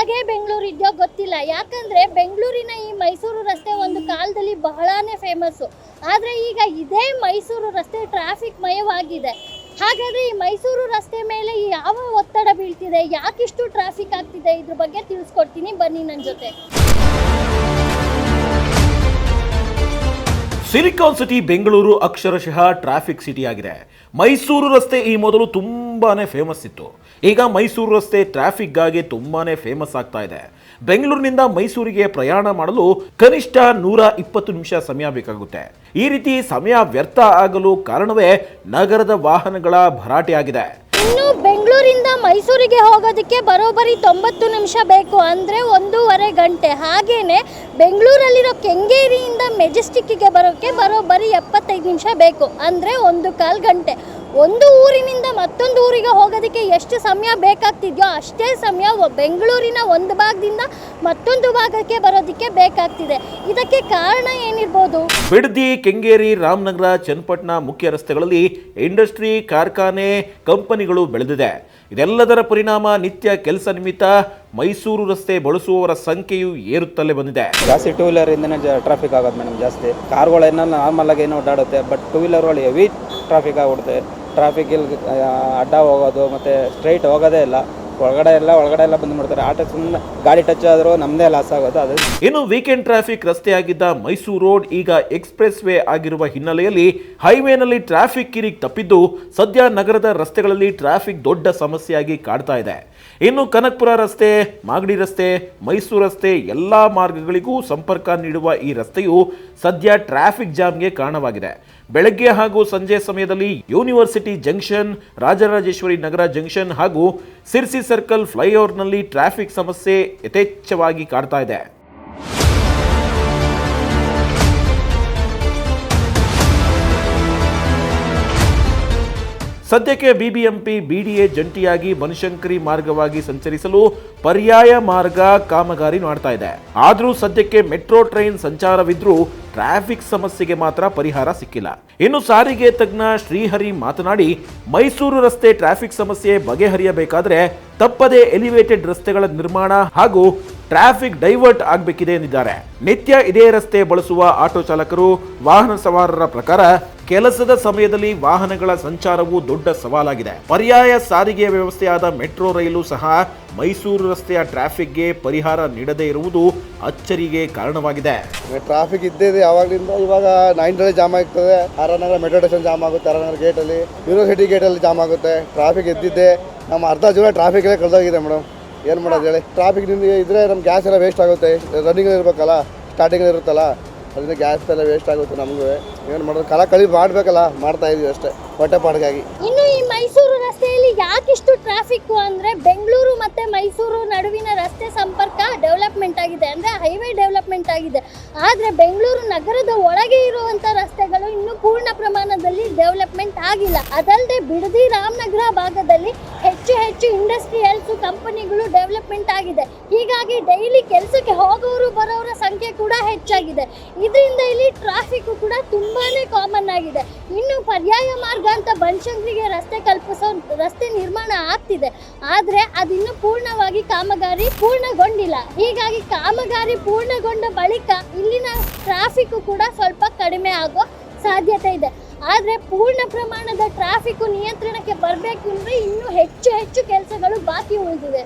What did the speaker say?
ಒಳಗೆ ಬೆಂಗಳೂರು ಇದೆಯೋ ಗೊತ್ತಿಲ್ಲ. ಯಾಕಂದ್ರೆ ಬೆಂಗಳೂರಿನ ಈ ಮೈಸೂರು ರಸ್ತೆ ಒಂದು ಕಾಲದಲ್ಲಿ ಬಹಳಾನೇ ಫೇಮಸ್ಸು ಆದರೆ ಈಗ ಇದೇ ಮೈಸೂರು ರಸ್ತೆ ಟ್ರಾಫಿಕ್ ಮಯವಾಗಿದೆ. ಹಾಗಾದರೆ ಈ ಮೈಸೂರು ರಸ್ತೆ ಮೇಲೆ ಯಾವ ಒತ್ತಡ ಬೀಳ್ತಿದೆ? ಯಾಕಿಷ್ಟು ಟ್ರಾಫಿಕ್ ಆಗ್ತಿದೆ? ಇದ್ರ ಬಗ್ಗೆ ತಿಳಿಸ್ಕೊಡ್ತೀನಿ. ಬನ್ನಿ ನನ್ನ ಜೊತೆ. ಸಿಲಿಕಾನ್ ಸಿಟಿ ಬೆಂಗಳೂರು ಅಕ್ಷರಶಃ ಟ್ರಾಫಿಕ್ ಸಿಟಿ ಆಗಿದೆ. ಮೈಸೂರು ರಸ್ತೆ ಈ ಮೊದಲು ತುಂಬಾನೇ ಫೇಮಸ್ ಇತ್ತು. ಈಗ ಮೈಸೂರು ರಸ್ತೆ ಟ್ರಾಫಿಕ್ಗಾಗಿ ತುಂಬಾ ಫೇಮಸ್ ಆಗ್ತಾ ಇದೆ. ಬೆಂಗಳೂರಿನಿಂದ ಮೈಸೂರಿಗೆ ಪ್ರಯಾಣ ಮಾಡಲು ಕನಿಷ್ಠ ನೂರ ಇಪ್ಪತ್ತು ನಿಮಿಷ ಸಮಯ ಬೇಕಾಗುತ್ತೆ. ಈ ರೀತಿ ಸಮಯ ವ್ಯರ್ಥ ಆಗಲು ಕಾರಣವೇ ನಗರದ ವಾಹನಗಳ ಭರಾಟೆ ಆಗಿದೆ. ಇನ್ನು ಬೆಂಗಳೂರಿಂದ ಮೈಸೂರಿಗೆ ಹೋಗೋದಕ್ಕೆ ಬರೋಬ್ಬರಿ ತೊಂಬತ್ತು ನಿಮಿಷ ಬೇಕು ಅಂದರೆ ಒಂದೂವರೆ ಗಂಟೆ. ಹಾಗೇನೆ ಬೆಂಗಳೂರಲ್ಲಿರೋ ಕೆಂಗೇರಿಯಿಂದ ಮೆಜೆಸ್ಟಿಕ್ಕಿಗೆ ಬರೋಕ್ಕೆ ಬರೋಬ್ಬರಿ ಎಪ್ಪತ್ತೈದು ನಿಮಿಷ ಬೇಕು ಅಂದರೆ ಒಂದು ಕಾಲು ಗಂಟೆ. ಒಂದು ಊರಿನಿಂದ ಮತ್ತೊಂದು ಊರಿಗೆ ಹೋಗೋದಕ್ಕೆ ಎಷ್ಟು ಸಮಯ ಬೇಕಾಗ್ತಿದೆಯೋ ಅಷ್ಟೇ ಸಮಯ ಬೆಂಗಳೂರಿನ ಒಂದು ಭಾಗದಿಂದ ಮತ್ತೊಂದು ಭಾಗಕ್ಕೆ ಬರೋದಕ್ಕೆ ಬೇಕಾಗ್ತಿದೆ. ಇದಕ್ಕೆ ಕಾರಣ ಏನಿರ್ಬೋದು? ಬಿಡದಿ ಕೆಂಗೇರಿ ರಾಮನಗರ ಚನ್ನಪಟ್ಟಣ ಮುಖ್ಯ ರಸ್ತೆಗಳಲ್ಲಿ ಇಂಡಸ್ಟ್ರಿ ಕಾರ್ಖಾನೆ ಕಂಪನಿಗಳು ಬೆಳೆದಿದೆ. ಇದೆಲ್ಲದರ ಪರಿಣಾಮ ನಿತ್ಯ ಕೆಲಸ ನಿಮಿತ್ತ ಮೈಸೂರು ರಸ್ತೆ ಬಳಸುವವರ ಸಂಖ್ಯೆಯು ಏರುತ್ತಲೇ ಬಂದಿದೆ. ಜಾಸ್ತಿ ಟೂ ವೀಲರ್ ಇಂದನೇ ಟ್ರಾಫಿಕ್ ಆಗೋದು ಮೇಡಮ್ ಜಾಸ್ತಿ. ಕಾರ್ಗಳೇನೋ ನಾರ್ಮಲ್ ಆಗಿ ಏನೋ ಓಡಾಡುತ್ತೆ ಬಟ್ ಟೂ ವೀಲರ್ಗಳು ಹೆವಿ ಟ್ರಾಫಿಕ್ ಆಗ್ಬಿಡುತ್ತೆ. ಟ್ರಾಫಿಕ್ ಇಲ್ಲಿ ಅಡ್ಡ ಹೋಗೋದು ಮತ್ತು ಸ್ಟ್ರೈಟ್ ಹೋಗೋದೇ ಇಲ್ಲ. ಒಳಗಡೆ ಎಲ್ಲ ಒಳಗಡೆ ಎಲ್ಲ ಬಂದ್ಬಿಡ್ತಾರೆ ಆಟೋ ಸುಮ್ಮನೆ ಗಾಡಿ ಟಚ್ ಆದರೂ ನಮ್ಮದೇ ಲಾಸ್ ಆಗೋದು, ಅದು ಇನ್ನು ವೀಕೆಂಡ್ ಟ್ರಾಫಿಕ್ ರಸ್ತೆಯಾಗಿದ್ದ ಮೈಸೂರು ರೋಡ್ ಈಗ ಎಕ್ಸ್ಪ್ರೆಸ್ ವೇ ಆಗಿರುವ ಹಿನ್ನೆಲೆಯಲ್ಲಿ ಹೈವೇನಲ್ಲಿ ಟ್ರಾಫಿಕ್ ಕಿರಿಕ್ ತಪ್ಪಿದ್ದು ಸದ್ಯ ನಗರದ ರಸ್ತೆಗಳಲ್ಲಿ ಟ್ರಾಫಿಕ್ ದೊಡ್ಡ ಸಮಸ್ಯೆಯಾಗಿ ಕಾಡ್ತಾ ಇದೆ. ಇನ್ನು ಕನಕಪುರ ರಸ್ತೆ, ಮಾಗಡಿ ರಸ್ತೆ, ಮೈಸೂರು ರಸ್ತೆ ಎಲ್ಲ ಮಾರ್ಗಗಳಿಗೂ ಸಂಪರ್ಕ ನೀಡುವ ಈ ರಸ್ತೆಯು ಸದ್ಯ ಟ್ರಾಫಿಕ್ ಜಾಮ್ಗೆ ಕಾರಣವಾಗಿದೆ. ಬೆಳಗ್ಗೆ ಹಾಗೂ ಸಂಜೆ ಸಮಯದಲ್ಲಿ university junction, Rajarajeshwari Nagar junction ಹಾಗೂ ಸಿರ್ಸಿ ಸರ್ಕಲ್ ಫ್ಲೈಓವರ್ನಲ್ಲಿ ಟ್ರಾಫಿಕ್ ಸಮಸ್ಯೆ ಯಥೇಚ್ಛವಾಗಿ ಕಾಡ್ತಾ ಇದೆ. ಸದ್ಯಕ್ಕೆ ಬಿಬಿಎಂಪಿ, ಬಿಡಿಎ ಜಂಟಿಯಾಗಿ ಬನಶಂಕರಿ ಮಾರ್ಗವಾಗಿ ಸಂಚರಿಸಲು ಪರ್ಯಾಯ ಮಾರ್ಗ ಕಾಮಗಾರಿ ಮಾಡ್ತಾ ಇದೆ. ಆದರೂ ಸದ್ಯಕ್ಕೆ ಮೆಟ್ರೋ ಟ್ರೈನ್ ಸಂಚಾರವಿದ್ರೂ ಟ್ರಾಫಿಕ್ ಸಮಸ್ಯೆಗೆ ಮಾತ್ರ ಪರಿಹಾರ ಸಿಕ್ಕಿಲ್ಲ. ಇನ್ನು ಸಾರಿಗೆ ತಜ್ಞ ಶ್ರೀಹರಿ ಮಾತನಾಡಿ, ಮೈಸೂರು ರಸ್ತೆ ಟ್ರಾಫಿಕ್ ಸಮಸ್ಯೆ ಬಗೆಹರಿಯಬೇಕಾದ್ರೆ ತಪ್ಪದೇ ಎಲಿವೇಟೆಡ್ ರಸ್ತೆಗಳ ನಿರ್ಮಾಣ ಹಾಗೂ ಟ್ರಾಫಿಕ್ ಡೈವರ್ಟ್ ಆಗಬೇಕಿದೆ ಎಂದಿದ್ದಾರೆ. ನಿತ್ಯ ಇದೇ ರಸ್ತೆ ಬಳಸುವ ಆಟೋ ಚಾಲಕರು ವಾಹನ ಸವಾರರ ಪ್ರಕಾರ ಕೆಲಸದ ಸಮಯದಲ್ಲಿ ವಾಹನಗಳ ಸಂಚಾರವು ದೊಡ್ಡ ಸವಾಲಾಗಿದೆ. ಪರ್ಯಾಯ ಸಾರಿಗೆ ವ್ಯವಸ್ಥೆಯಾದ ಮೆಟ್ರೋ ರೈಲು ಸಹ ಮೈಸೂರು ರಸ್ತೆಯ ಟ್ರಾಫಿಕ್ಗೆ ಪರಿಹಾರ ನೀಡದೇ ಇರುವುದು ಅಚ್ಚರಿಗೆ ಕಾರಣವಾಗಿದೆ. ಟ್ರಾಫಿಕ್ ಇದ್ದಿದೆ ಯಾವಾಗಲಿಂದ? ಇವಾಗ ನೈನ್ ಡೇ ಜಾಮ್ ಆಗ್ತದೆ. R Nagar metro station jam ಆಗುತ್ತೆ ಆರ್ ಗೇಟ್ ಗೇಟಲ್ಲಿ. ಯೂನಿವರ್ಸಿಟಿ ಗೇಟಲ್ಲಿ ಜಾಮ್ ಆಗುತ್ತೆ. ಟ್ರಾಫಿಕ್ ಇದ್ದಿದ್ದೆ ನಮ್ಮ ಅರ್ಧ ಜೀವನ ಟ್ರಾಫಿಕಲ್ಲೇ ಕಳೆದೋಗಿದೆ ಮೇಡಮ್. ಏನು ಮಾಡೋದು ಹೇಳಿ? ಟ್ರಾಫಿಕ್ ಇದ್ರೆ ನಮ್ಮ ಗ್ಯಾಸ್ ಎಲ್ಲ ವೇಸ್ಟ್ ಆಗುತ್ತೆ. ರನ್ನಿಂಗ್ ಇರಬೇಕಲ್ಲ ಸ್ಟಾರ್ಟಿಂಗ್ ಇರುತ್ತಲ್ಲ. ಅದರಿಂದ ಗ್ಯಾಸ್ ಎಲ್ಲ ವೇಸ್ಟ್ ಆಗುತ್ತೆ ನಮಗೂ. ಏನು ಮಾಡೋದು? ಕಲ ಕಳಿ ಮಾಡಬೇಕಲ್ಲ, ಮಾಡ್ತಾ ಇದೀವಿ ಅಷ್ಟೇ, ಹೊಟ್ಟೆ ಪಾಡಿಗಾಗಿ. ರಸ್ತೆಯಲ್ಲಿ ಯಾಕಿಷ್ಟು ಟ್ರಾಫಿಕ್ ಅಂದ್ರೆ ಬೆಂಗಳೂರು ಮತ್ತೆ ಮೈಸೂರು ನಡುವಿನ ರಸ್ತೆ ಸಂಪರ್ಕ ಡೆವಲಪ್ಮೆಂಟ್ ಆಗಿದೆ. ಅಂದ್ರೆ ಹೈವೇ ಡೆವಲಪ್ಮೆಂಟ್ ಆಗಿದೆ. ಆದರೆ ಬೆಂಗಳೂರು ನಗರದ ಒಳಗೆ ಇರುವಂತ ರಸ್ತೆಗಳು ಇನ್ನೂ ಪೂರ್ಣ ಪ್ರಮಾಣದಲ್ಲಿ ಡೆವಲಪ್ಮೆಂಟ್ ಆಗಿಲ್ಲ. ಅದಲ್ಲದೆ ಬಿಡದಿ ರಾಮನಗರ ಭಾಗದಲ್ಲಿ ಹೆಚ್ಚು ಹೆಚ್ಚು ಇಂಡಸ್ಟ್ರಿಯಲ್ಸ್ ಕಂಪನಿಗಳು ಡೆವಲಪ್ಮೆಂಟ್ ಆಗಿದೆ. ಹೀಗಾಗಿ ಡೈಲಿ ಕೆಲಸಕ್ಕೆ ಹೋಗೋರು, ಬರೋರ ಸಂಖ್ಯೆ ಕೂಡ ಹೆಚ್ಚಾಗಿದೆ. ಇದರಿಂದ ಇಲ್ಲಿ ಟ್ರಾಫಿಕ್ ಕೂಡ ತುಂಬಾನೇ ಕಾಮನ್ ಆಗಿದೆ. ಇನ್ನು ಪರ್ಯಾಯ ಮಾರ್ಗ ಅಂತ ಬನಶಂಕರಿಗೆ ರಸ್ತೆ ಕಲ್ಪಿಸೋ ರಸ್ತೆ ನಿರ್ಮಾಣ ಆಗ್ತಿದೆ. ಆದರೆ ಅದಿನ್ನೂ ಪೂರ್ಣವಾಗಿ ಕಾಮಗಾರಿ ಪೂರ್ಣಗೊಂಡಿಲ್ಲ. ಹೀಗಾಗಿ ಕಾಮಗಾರಿ ಪೂರ್ಣಗೊಂಡ ಬಳಿಕ ಇಲ್ಲಿನ ಟ್ರಾಫಿಕ್ ಕೂಡ ಸ್ವಲ್ಪ ಕಡಿಮೆ ಆಗೋ ಸಾಧ್ಯತೆ ಇದೆ. ಆದರೆ ಪೂರ್ಣ ಪ್ರಮಾಣದ ಟ್ರಾಫಿಕ್ ನಿಯಂತ್ರಣಕ್ಕೆ ಬರಬೇಕು ಅಂದ್ರೆ ಇನ್ನೂ ಹೆಚ್ಚು ಹೆಚ್ಚು ಕೆಲಸಗಳು ಬಾಕಿ ಉಳಿದಿದೆ.